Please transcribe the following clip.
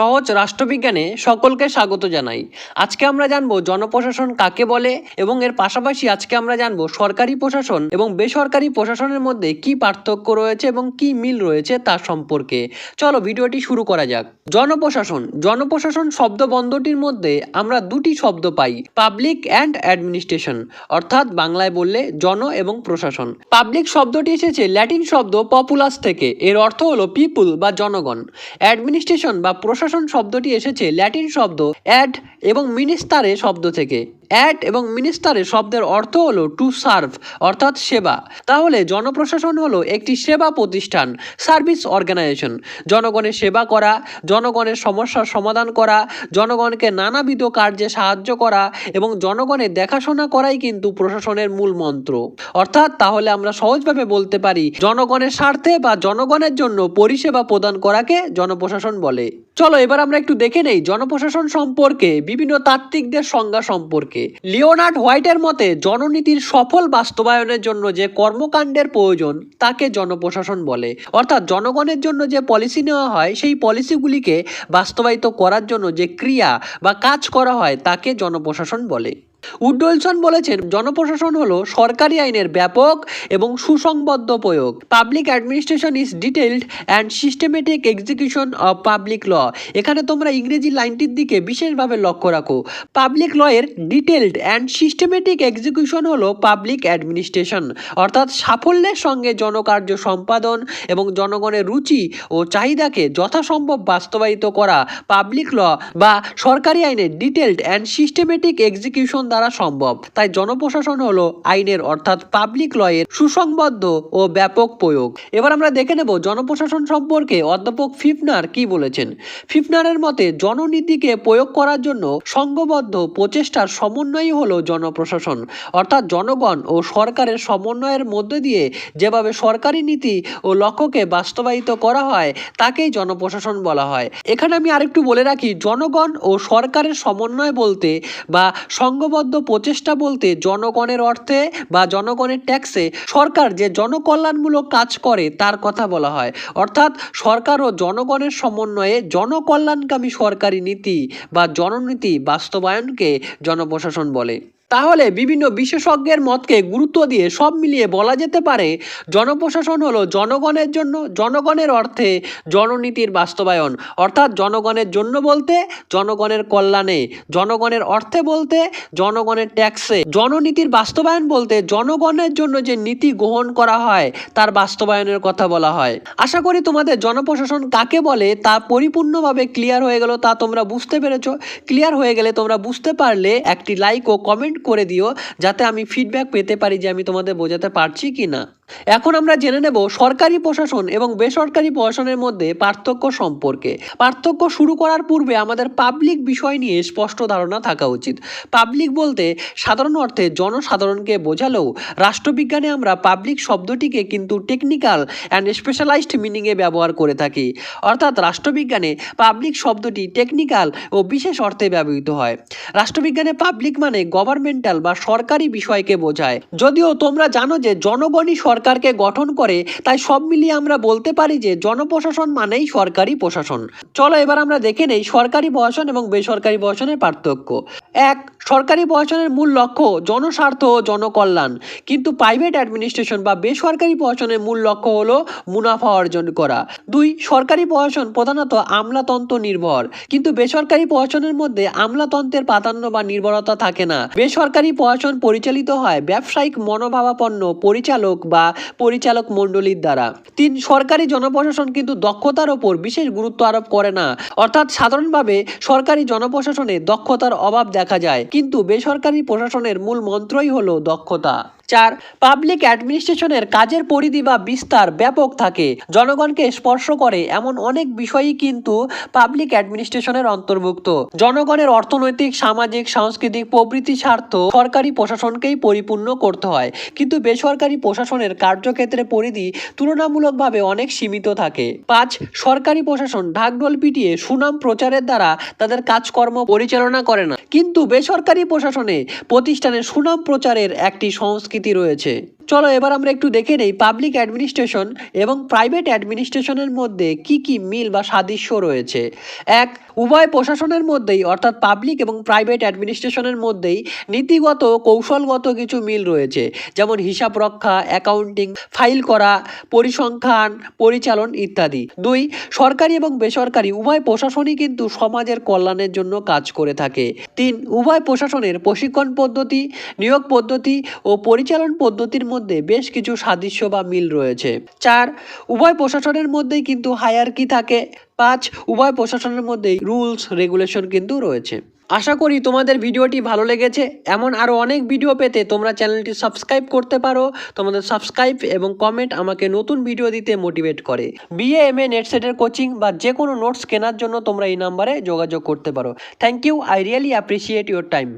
সহজ রাষ্ট্রবিজ্ঞানে সকলকে স্বাগত জানাই। আজকে আমরা জানব জনপ্রশাসন কাকে বলে এবং এর পাশাপাশি আজকে আমরা জানব সরকারি প্রশাসন এবং বেসরকারি প্রশাসনের মধ্যে কি পার্থক্য রয়েছে এবং কি মিল রয়েছে তার সম্পর্কে। চলো ভিডিওটি শুরু করা যাক। জনপ্রশাসন। জনপ্রশাসন শব্দ বন্ধটির মধ্যে আমরা দুটি শব্দ পাই, পাবলিক অ্যান্ড অ্যাডমিনিস্ট্রেশন, অর্থাৎ বাংলায় বললে জন এবং প্রশাসন। পাবলিক শব্দটি এসেছে ল্যাটিন শব্দ পপুলাস থেকে, এর অর্থ হলো পিপুল বা জনগণ। অ্যাডমিনিস্ট্রেশন বা প্রশাসন শব্দটি এসেছে ল্যাটিন শব্দ অ্যাড এবং মিনিস্তারে শব্দ থেকে। অ্যাড এবং মিনিস্টারে শব্দের অর্থ হলো টু সার্ভ অর্থাৎ সেবা। তাহলে জনপ্রশাসন হলো একটি সেবা প্রতিষ্ঠান সার্ভিস অর্গানাইজেশন জনগণের সেবা করা, জনগণের সমস্যার সমাধান করা, জনগণকে নানাবিধ কার্যে সাহায্য করা এবং জনগণের দেখাশোনা করাই কিন্তু প্রশাসনের মূল মন্ত্র। অর্থাৎ তাহলে আমরা সহজভাবে বলতে পারি, জনগণের স্বার্থে বা জনগণের জন্য পরিষেবা প্রদান করাকে জনপ্রশাসন বলে। চলো এবার আমরা একটু দেখে নেই, জনপ্রশাসন সম্পর্কে বিভিন্ন তাত্ত্বিকদের সংজ্ঞা সম্পর্কে। লিওনার্ড হোয়াইটের মতে, জননীতির সফল বাস্তবায়নের জন্য যে কর্মকাণ্ডের প্রয়োজন, তাকে জনপ্রশাসন বলে। অর্থাৎ জনগণের জন্য যে পলিসি নেওয়া হয়, সেই পলিসিগুলিকে বাস্তবায়িত করার জন্য যে ক্রিয়া বা কাজ করা হয়, তাকে জনপ্রশাসন বলে। উড্ডলসন বলেছেন, জনপ্রশাসন হলো সরকারি আইনের ব্যাপক এবং সুসংবদ্ধ প্রয়োগ। Public administration is detailed and systematic execution of public law এখানে তোমরা ইংরেজি লাইনটির দিকে বিশেষভাবে লক্ষ্য রাখো। পাবলিক ল এর ডিটেলড অ্যান্ড সিস্টেমেটিক এক্সিকিউশন হলো পাবলিক অ্যাডমিনিস্ট্রেশন অর্থাৎ সাফল্যের সঙ্গে জনকার্য সম্পাদন এবং জনগণের রুচি ও চাহিদাকে যথাসম্ভব বাস্তবায়িত করা। পাবলিক ল বা সরকারি আইনের ডিটেলড অ্যান্ড সিস্টেমেটিক এক্সিকিউশন দ্বারা সম্ভব। তাই জনপ্রশাসন হলো আইনের অর্থাৎ পাবলিক লয়ের সুসংবদ্ধ ও ব্যাপক প্রয়োগ। এবার আমরা দেখে নেব জনপ্রশাসন সম্পর্কে অধ্যাপক ফিফনার কি বলেছেন। ফিফনারের মতে জননীতিকে প্রয়োগ করার জন্য সংঘবদ্ধ প্রচেষ্টার সমন্বয়ই হলো জনপ্রশাসন। অর্থাৎ জনগণ ও সরকারের সমন্বয়ের মধ্যে দিয়ে যেভাবে সরকারি নীতি ও লক্ষ্যকে বাস্তবায়িত করা হয়, তাকেই জনপ্রশাসন বলা হয়। এখানে আমি আরেকটু বলে রাখি, জনগণ ও সরকারের সমন্বয় বলতে বা সংঘবদ্ধ প্রচেষ্টা বলতে জনগণের অর্থে বা জনগণের ট্যাক্সে সরকার যে জনকল্যাণমূলক কাজ করে তার কথা বলা হয়। অর্থাৎ সরকার ও জনগণের সমন্বয়ে জনকল্যাণকামী সরকারি নীতি বা জননীতি বাস্তবায়নকে জনপ্রশাসন বলে। তাহলে বিভিন্ন বিশেষজ্ঞের মতকে গুরুত্ব দিয়ে সব মিলিয়ে বলা যেতে পারে, জনপ্রশাসন হলো জনগণের জন্য, জনগণের অর্থে জননীতির বাস্তবায়ন। অর্থাৎ জনগণের জন্য বলতে জনগণের কল্যাণে, জনগণের অর্থে বলতে জনগণের ট্যাক্সে। জননীতির বাস্তবায়ন বলতে জনগণের জন্য যে নীতি গ্রহণ করা হয়, তার বাস্তবায়নের কথা বলা হয়। আশা করি তোমাদের জনপ্রশাসন কাকে বলে, তা পরিপূর্ণভাবে ক্লিয়ার হয়ে গেল তা তোমরা বুঝতে পেরেছ। ক্লিয়ার হয়ে গেলে তোমরা বুঝতে পারলে একটি লাইক ও কমেন্ট করে দিও যাতে আমি ফিডব্যাক পেতে পারি যে আমি তোমাদের বোঝাতে পারছি কি না এখন আমরা জেনে নেব সরকারি প্রশাসন এবং বেসরকারি প্রশাসনের মধ্যে পার্থক্য সম্পর্কে। পার্থক্য শুরু করার পূর্বে আমাদের পাবলিক বিষয় নিয়ে স্পষ্ট ধারণা থাকা উচিত। পাবলিক বলতে সাধারণ অর্থে জনসাধারণকে বোঝালেও রাষ্ট্রবিজ্ঞানে আমরা পাবলিক শব্দটিকে কিন্তু টেকনিক্যাল অ্যান্ড স্পেশালাইজড মিনিংয়ে ব্যবহার করে থাকি। অর্থাৎ রাষ্ট্রবিজ্ঞানে পাবলিক শব্দটি টেকনিক্যাল ও বিশেষ অর্থে ব্যবহৃত হয়। রাষ্ট্রবিজ্ঞানে পাবলিক মানে গভর্নমেন্টাল বা সরকারি বিষয়কে বোঝায়। যদিও তোমরা জানো যে জনগণই সরকারকে গঠন করে, তাই সব মিলিয়ে আমরা বলতে পারি যে জনপ্রশাসন মানেই সরকারি প্রশাসন। চলো এবার আমরা দেখে নেই সরকারি প্রশাসন এবং বেসরকারি প্রশাসনের পার্থক্য। এক, সরকারি প্রশাসনের মূল লক্ষ্য জনস্বার্থ ও জনকল্যাণ। কিন্তু প্রাইভেট অ্যাডমিনিস্ট্রেশন বা বেসরকারি প্রশাসনের মূল লক্ষ্য হলো মুনাফা অর্জন করা। দুই, সরকারি প্রশাসন প্রধানত আমলাতন্ত্র নির্ভর। কিন্তু বেসরকারি প্রশাসনের মধ্যে আমলাতন্ত্রের প্রাধান্য বা নির্ভরতা থাকে না। বেসরকারি প্রশাসন পরিচালিত হয় ব্যবসায়িক মনোভাবাপন্ন পরিচালক বা পরিচালক মণ্ডলীর দ্বারা। তিন সরকারি জনপ্রশাসন কিন্তু দক্ষতার ওপর বিশেষ গুরুত্ব আরোপ করে না। অর্থাৎ সাধারণভাবে সরকারি জনপ্রশাসনে দক্ষতার অভাব দেখা যায়। কিন্তু বেসরকারি প্রশাসনের মূল মন্ত্রই হলো দক্ষতা। চার পাবলিক অ্যাডমিনিস্ট্রেশনের কাজের পরিধি বা বিস্তার ব্যাপক থাকে। জনগণকে স্পর্শ করে এমন অনেক বিষয়ই কিন্তু পাবলিক অ্যাডমিনিস্ট্রেশনের অন্তর্ভুক্ত। জনগণের অর্থনৈতিক, সামাজিক, সাংস্কৃতিক প্রভৃতি স্বার্থ সরকারি প্রশাসনকেই পরিপূর্ণ করতে হয়। কিন্তু বেসরকারি প্রশাসনের কার্যক্ষেত্রে পরিধি তুলনামূলকভাবে অনেক সীমিত থাকে। পাঁচ, সরকারি প্রশাসন ঢাকঢোল পিটিয়ে সুনাম প্রচারের দ্বারা তাদের কাজকর্ম পরিচালনা করে না। কিন্তু বেসরকারি প্রশাসনে প্রতিষ্ঠানের সুনাম প্রচারের একটি সংস্কৃতি রয়েছে। চলো, এবার আমরা একটু দেখে নেই পাবলিক অ্যাডমিনিস্ট্রেশন এবং প্রাইভেট অ্যাডমিনিস্ট্রেশনের মধ্যে কি কি মিল বা সাদৃশ্য রয়েছে। এক, উভয় প্রশাসনের মধ্যেই, অর্থাৎ পাবলিক এবং প্রাইভেট অ্যাডমিনিস্ট্রেশনের মধ্যেই নীতিগত, কৌশলগত কিছু মিল রয়েছে। যেমন হিসাব রক্ষা অ্যাকাউন্টিং ফাইল করা, পরিসংখ্যান, পরিচালন ইত্যাদি। দুই, সরকারি এবং বেসরকারি উভয় প্রশাসনই কিন্তু সমাজের কল্যাণের জন্য কাজ করে থাকে। তিন, উভয় প্রশাসনের প্রশিক্ষণ পদ্ধতি, নিয়োগ পদ্ধতি ও পরিচালন পদ্ধতির মধ্যে বেশ কিছু সাদৃশ্য বা মিল রয়েছে। চার, উভয় প্রশাসনের মধ্যেই কিন্তু হায়ারকি থাকে। পাঁচ, উভয় প্রশাসনের মধ্যেই রুলস রেগুলেশন কিন্তু রয়েছে। আশা করি তোমাদের ভিডিওটি ভালো লেগেছে। এমন আরও অনেক ভিডিও পেতে তোমরা চ্যানেলটি সাবস্ক্রাইব করতে পারো। তোমাদের সাবস্ক্রাইব এবং কমেন্ট আমাকে নতুন ভিডিও দিতে মোটিভেট করে। বিএ এম এ নেটসেটের কোচিং বা যে কোনো নোটস কেনার জন্য তোমরা এই নাম্বারে যোগাযোগ করতে পারো। Thank you I really appreciate your time